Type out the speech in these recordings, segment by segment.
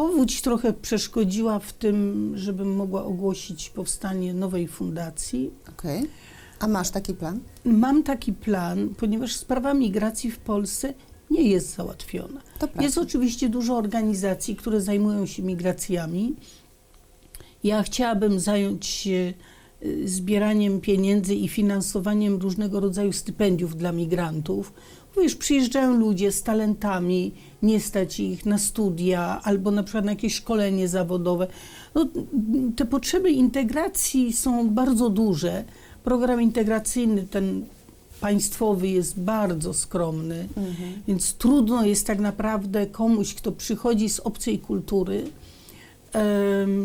Powódź trochę przeszkodziła w tym, żebym mogła ogłosić powstanie nowej fundacji. Okej. A masz taki plan? Mam taki plan, ponieważ sprawa migracji w Polsce nie jest załatwiona. To prawda. Jest oczywiście dużo organizacji, które zajmują się migracjami. Ja chciałabym zająć się zbieraniem pieniędzy i finansowaniem różnego rodzaju stypendiów dla migrantów. Wiesz, przyjeżdżają ludzie z talentami, nie stać ich na studia albo na przykład na jakieś szkolenie zawodowe. No, te potrzeby integracji są bardzo duże. Program integracyjny, ten państwowy, jest bardzo skromny. Więc trudno jest tak naprawdę komuś, kto przychodzi z obcej kultury,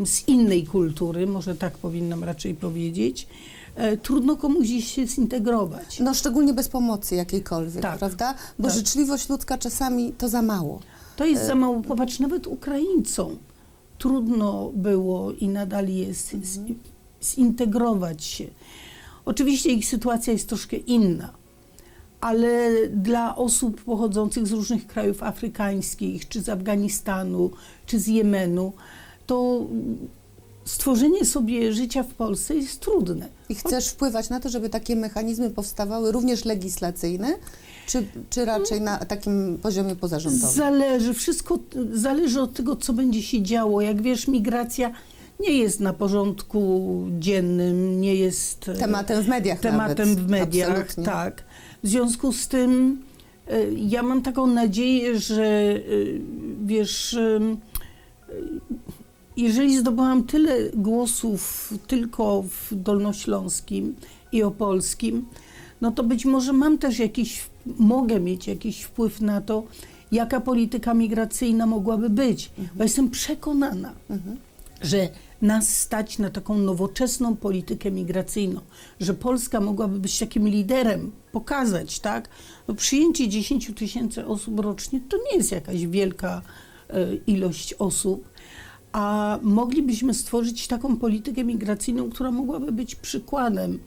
z innej kultury, może tak powinnam raczej powiedzieć, e, trudno komuś się zintegrować. No szczególnie bez pomocy jakiejkolwiek, Tak, prawda? Bo tak. życzliwość ludzka czasami to za mało. To jest za mało. Popatrz, nawet Ukraińcom trudno było i nadal jest z, zintegrować się. Oczywiście ich sytuacja jest troszkę inna, ale dla osób pochodzących z różnych krajów afrykańskich, czy z Afganistanu, czy z Jemenu, to stworzenie sobie życia w Polsce jest trudne. I chcesz wpływać na to, żeby takie mechanizmy powstawały również legislacyjne, czy, czy raczej na takim poziomie pozarządowym? Zależy, wszystko zależy od tego, co będzie się działo. Jak wiesz, migracja nie jest na porządku dziennym, nie jest e, Tematem w mediach tematem nawet. w mediach. Absolutnie. Tak. W związku z tym e, ja mam taką nadzieję, że e, wiesz, jeżeli zdobyłam tyle głosów tylko w Dolnośląskim i Opolskim, no to być może mam też jakiś, mogę mieć jakiś wpływ na to, jaka polityka migracyjna mogłaby być. Bo jestem przekonana, Mhm. że nas stać na taką nowoczesną politykę migracyjną, że Polska mogłaby być takim liderem, pokazać, tak? No przyjęcie 10 tysięcy osób rocznie to nie jest jakaś wielka e, ilość osób, a moglibyśmy stworzyć taką politykę migracyjną, która mogłaby być przykładem